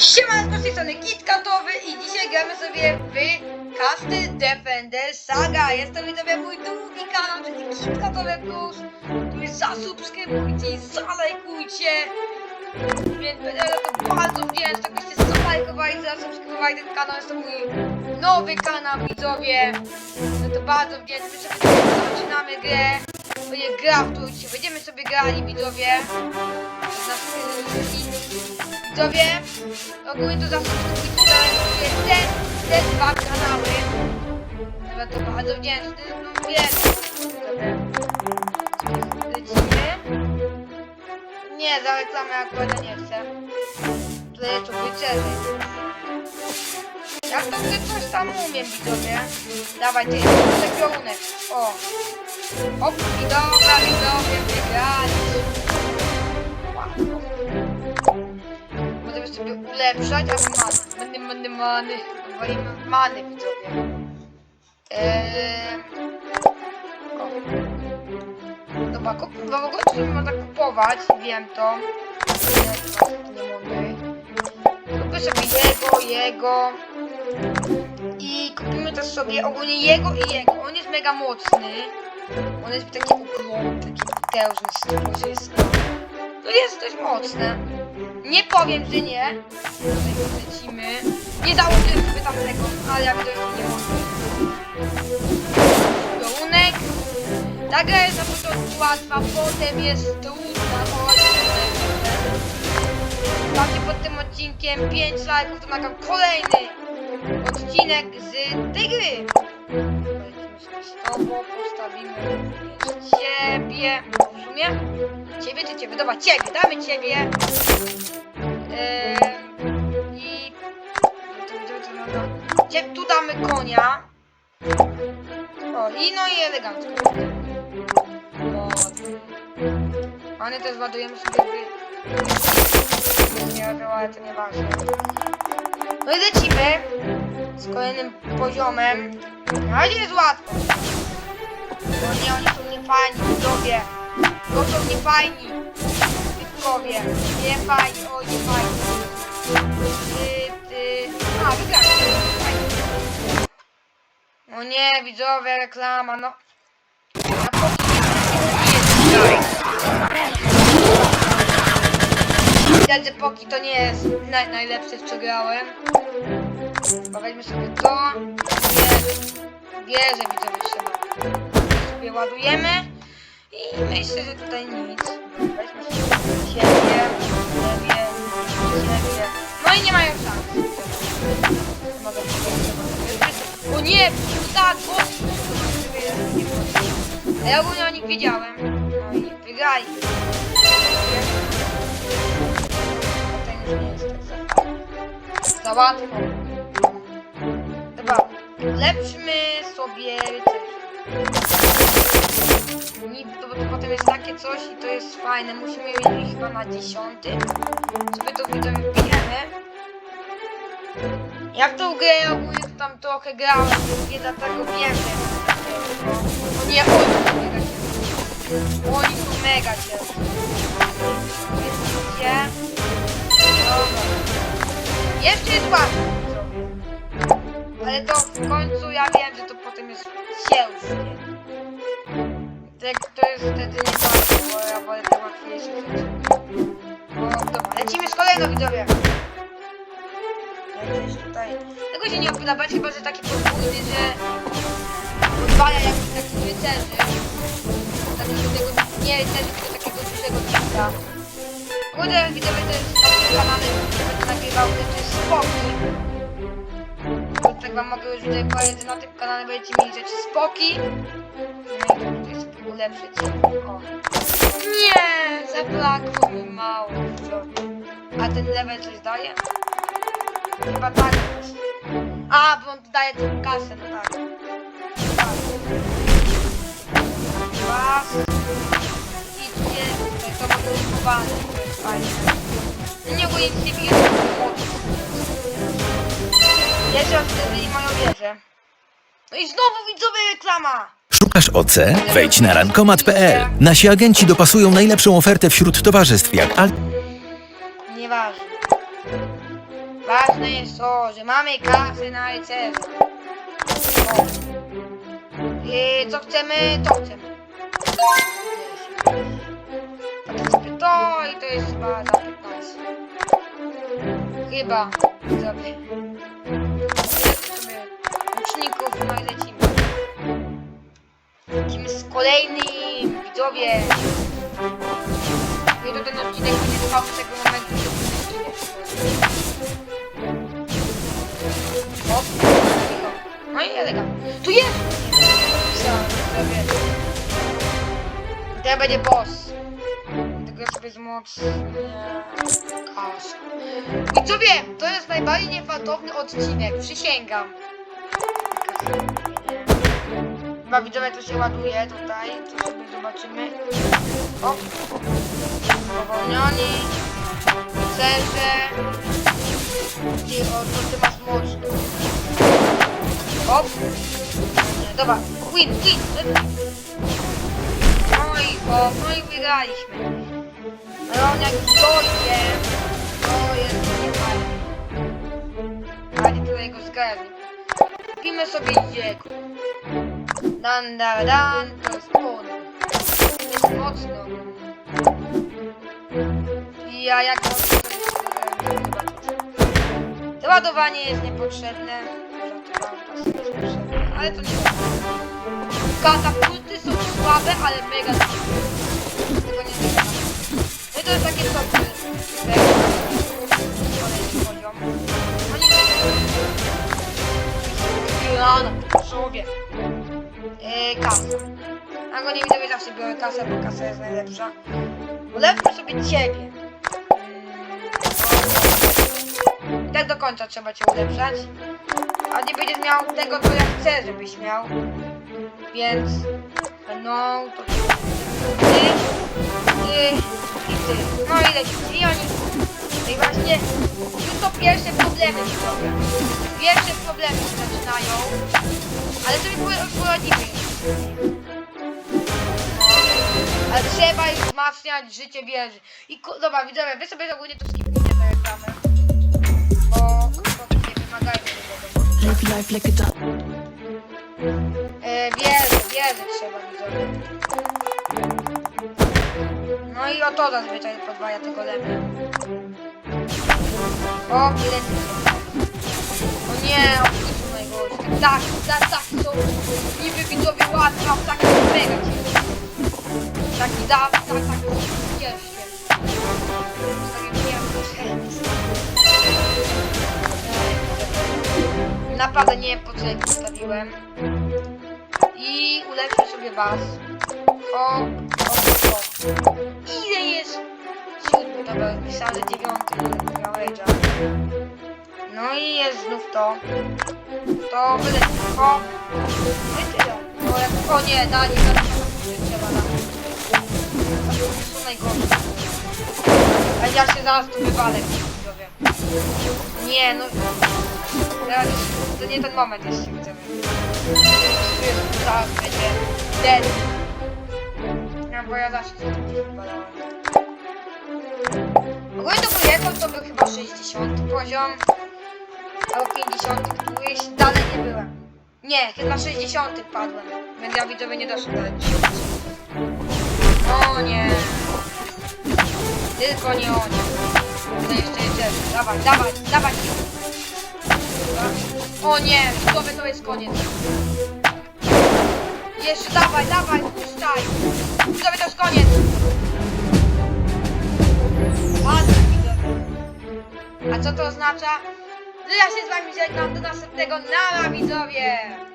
Siemanko, z tej strony KitKatowy i dzisiaj gramy sobie w Castle Defender Saga. Jest to widzowie mój drugi kanał, czyli KitKatowy Plus, który zasubskrybujcie i zalajkujcie. Więc będę za to bardzo wdzięczny, żebyście zalajkowali, zasubskrybowali ten kanał. Jest to mój nowy kanał, widzowie. No to bardzo wdzięczny. Zaczynamy grę. Będzie gra, będziemy sobie grali, widzowie. Z nas- Widzowie, ogólnie to zasubskrybujcie te, te dwa kanały. Za to bardzo wdzięczny. No. Lecimy. Nie, za reklamę akurat nie chcę. Tutaj to wyceny. Ja to chcę coś tam umiem, widzowie. Dawaj, ty, ten piorunek. O. Hop, i dobra, widzowie, wygrali. Łatwo. Sobie ulepszać, a many, many, many. Walimy many, widzowie. Eee... O. Dobra, kup... no w ogóle sobie można kupować, wiem to. Nie, mądry. Kupię sobie jego, jego. I kupimy też sobie ogólnie jego i jego. On jest mega mocny. On jest taki ogromny, taki potężny, stworzysko. To jest dość mocne. Nie powiem, że nie. Lecimy. Nie założyłem sobie tam tego, ale jak to nie mogę. Piorunek. Ta gra jest na początku łatwa, potem jest trudna. O, Dajcie pod tym odcinkiem 5 lajków, to nagram kolejny odcinek z tej gry. Z postawimy ciebie. W sumie? Ciebie czy ciebie? Dobra, ciebie, damy ciebie. Eee, I... Tu damy konia. O, i no i elegancko. Ładnie. Pany też ładujemy sobie w... Nie ale to nieważne. No i lecimy z kolejnym poziomem. Na razie jest łatwo. Bo nie, oni są niefajni, widzowie. Są niefajni. Bitkowie. Nie fajni, o nie fajni. Ty, ty. A, wygrałem. Fajnie. O nie, widzowie, reklama, no. Na póki Widać, że to nie jest naj, najlepsze, w co grałem. Weźmy sobie to. Bierze, bierze widzowie trzeba. Sobie ładujemy. I myślę, że tutaj nic. Weźmy sobie siebie, siebie, siebie. No i nie mają szans. O nie, tak, o! A ja ogólnie o nich wiedziałem. No i wygrali. Dobra, lepszmy sobie to, bo to potem jest takie coś i to jest fajne. Musimy mieć chyba na dziesiąty. Sobie to widzę wbijemy. Ja w tą grę ogólnie tam trochę grałem, nie dlatego wiem, że... Nie, oni są mega ciężki. Oni mega? Dobra. Jeszcze jest łatwo. Ale to końcu ja wiem, że to potem jest ciężkie. Tak, to jest wtedy nie łatwo, bo ja wolę te łatwiejsze rzeczy. O, dobra, lecimy z kolejną widzowie. Jakieś tutaj. Tego się nie opila bać, chyba że taki podwójny, że odwala jak taki rycerzy. Taki się tego nie rycerzy, tylko takiego dużego cipka. Kurde, widzowie, to jest kanale, który będę nagrywał rzeczy spoki. Tak wam mogę już tutaj powiedzieć, na tym kanale będziecie mieli rzeczy spoki. No i tutaj sobie ulepszyć. O. Nie, zabrakło mi mało. A ten level coś daje? Chyba tak. A, bo on daje tą kasę, no tak. Tak. Raz. I gdzie tutaj to mogę fajne. No nie ogólnie nic nie bije, to mocno. Jeszcze wtedy mają wieżę. No i znowu widzowie reklama! Szukasz OC? Wejdź na rankomat.pl. Nasi agenci dopasują najlepszą ofertę wśród towarzystw jak Al... Nieważne. Ważne jest to, że mamy kasę na rycerza. O. I co chcemy, to chcemy. Potem sobie to i to jest chyba za 15. Chyba. Sobie. Kolejnym widzowie. Nie to ten odcinek będzie trwał do tego momentu. O, cicho. No i elegancko. Tu jest! To będzie boss. Ja sobie wzmocnię kasę. Widzowie, to jest najbardziej niefartowny odcinek, przysięgam. Chyba widzowie to się ładuje tutaj, to sobie zobaczymy. O! Powolnioni. Serze. Ty, o, to ty masz. Op. Nie, dobra, win, win. No i o, no i wygraliśmy. Ale on jak dojdzie, to jest niefajnie. Ale tutaj go zgarnie. Kupimy sobie jego. Dan, dan, dan, to jest on. Jest mocno. Ja jak to jest, e, zobaczyć. Załadowanie jest niepotrzebne. Żartowałem, to jest niepotrzebne, Ale to nie Katapulty są słabe, ale mega dobre. Tego nie wiem. No i to jest takie top. Oni Rano, sobie. Eee, kasa. A go nie widzę, zawsze biorę kasę, bo kasa jest najlepsza. Ulepmy sobie ciebie. I tak do końca trzeba cię ulepszać. A nie będziesz miał tego, co ja chcę, żebyś miał. Więc no to ty, ty i ty. No i lecimy. I oni. No i właśnie już to pierwsze problemy się robią. Pierwsze problemy się zaczynają. Ale sobie po- poradzimy. Ale trzeba już wzmacniać życie wieży. I ko- dobra, widzowie, wy sobie ogólnie to skipnijcie to jak gramy. Bo to nie wymagają tego. Live life like a dog. E, wieżę, wieżę trzeba widzowie. No i o to zazwyczaj podwaja tego lewy. O, ile O nie, najgorsi. Tak, tak, tak, są niby widzowie łatwe, a tak mega ciężkie. Taki da, tak, tak, ciężkie. Zostawiam nie wiem, Naprawdę nie wiem po co je postawiłem. I ulepszę sobie was. O, o, o. Ile jest? Siódmy, myślałem, że dziewiąty miał. No i jest znów to. To wyleci. O! No i tyle. O, jak, o nie, da, nie da, nie trzeba dać. To są najgorsze. A ja się zaraz tu wywalę, widzowie. Nie, no... Teraz już, to nie ten moment jeszcze, widzowie. Zaraz będzie dead. Ja, bo ja zawsze się tak wybalałem. Ogólnie to rekord, to był chyba 60 poziom. Albo 50 któryś, dalej nie byłem. Nie, chyba 60 padłem. Więc ja widzowie nie doszedłem dalej. O nie. Tylko nie oni. To jeszcze jest Dawaj, dawaj, dawaj. O nie, widzowie to jest koniec. Jeszcze dawaj, dawaj, puszczaj. Widzowie to jest koniec. A co to oznacza? Ja się z wami żegnam do następnego nara widzowie!